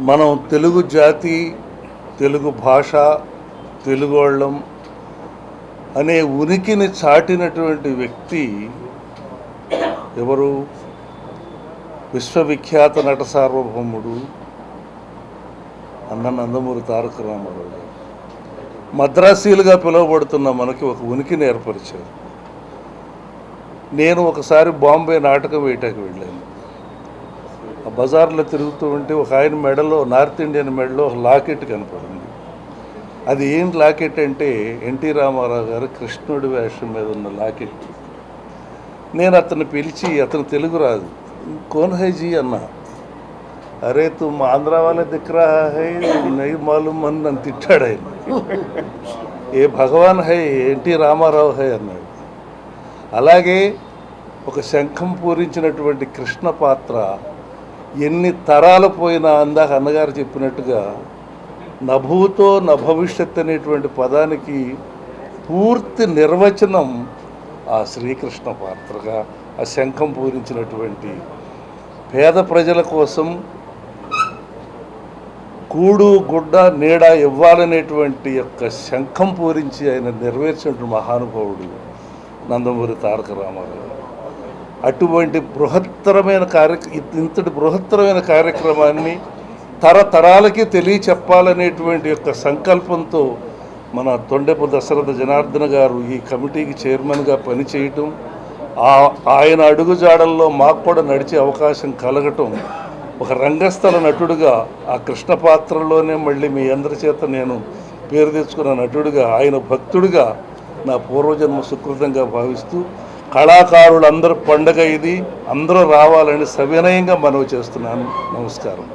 మనం తెలుగు జాతి తెలుగు భాష తెలుగు వాళ్ళం అనే ఉనికిని చాటినటువంటి వ్యక్తి ఎవరు? విశ్వవిఖ్యాత నట సార్వభౌముడు అన్న నందమూరి తారక రామారావు గారు. మద్రాసీలుగా పిలువబడుతున్న మనకి ఒక ఉనికిని ఏర్పరిచారు. నేను ఒకసారి బాంబే నాటకం వేయటానికి వెళ్ళాను. ఆ బజార్లో తిరుగుతూ ఉంటే ఒక ఆయన మెడలో నార్త్ ఇండియన్ మెడలో ఒక లాకెట్ కనపడింది. అది ఏం లాకెట్ అంటే ఎన్టీ రామారావు గారు కృష్ణుడి వేషం మీద ఉన్న లాకెట్. నేను అతన్ని పిలిచి అతను తెలుగు రాదు. కోన్ హై జీ అన్నా. అరే తుమ్ ఆంధ్ర వాళ్ళ దిక్రా హై నై మాలు అని నన్ను తిట్టాడు ఆయన. ఏ భగవాన్ హై ఎన్టీ రామారావు హై అన్నాడు. అలాగే ఒక శంఖం పూరించినటువంటి కృష్ణ పాత్ర ఎన్ని తరాలు పోయినా అందాక అన్నగారు చెప్పినట్టుగా నభూతో నభవిష్యత్ అనేటువంటి పదానికి పూర్తి నిర్వచనం ఆ శ్రీకృష్ణ పాత్రగా ఆ శంఖం పూరించినటువంటి పేద ప్రజల కోసం కూడు గుడ్డ నీడ ఇవ్వాలనేటువంటి యొక్క శంఖం పూరించి ఆయన నెరవేర్చినటువంటి మహానుభావుడు నందమూరి తారక రామారావు. అటువంటి బృహత్తరమైన కార్య ఇంతటి బృహత్తరమైన కార్యక్రమాన్ని తరతరాలకి తెలియచెప్పాలనేటువంటి యొక్క సంకల్పంతో మన తొండెపు దశరథ జనార్దన గారు ఈ కమిటీకి చైర్మన్గా పనిచేయటం ఆ ఆయన అడుగుజాడల్లో మాకు కూడా నడిచే అవకాశం కలగటం ఒక రంగస్థల నటుడుగా ఆ కృష్ణ పాత్రలోనే మళ్ళీ మీ అందరి చేత నేను పేరు తెచ్చుకున్న నటుడుగా ఆయన భక్తుడిగా నా పూర్వజన్మ సుకృతంగా భావిస్తూ కళాకారులందరూ పండగ ఇది. అందరూ రావాలని సవినయంగా మనవి చేస్తున్నాను. నమస్కారం.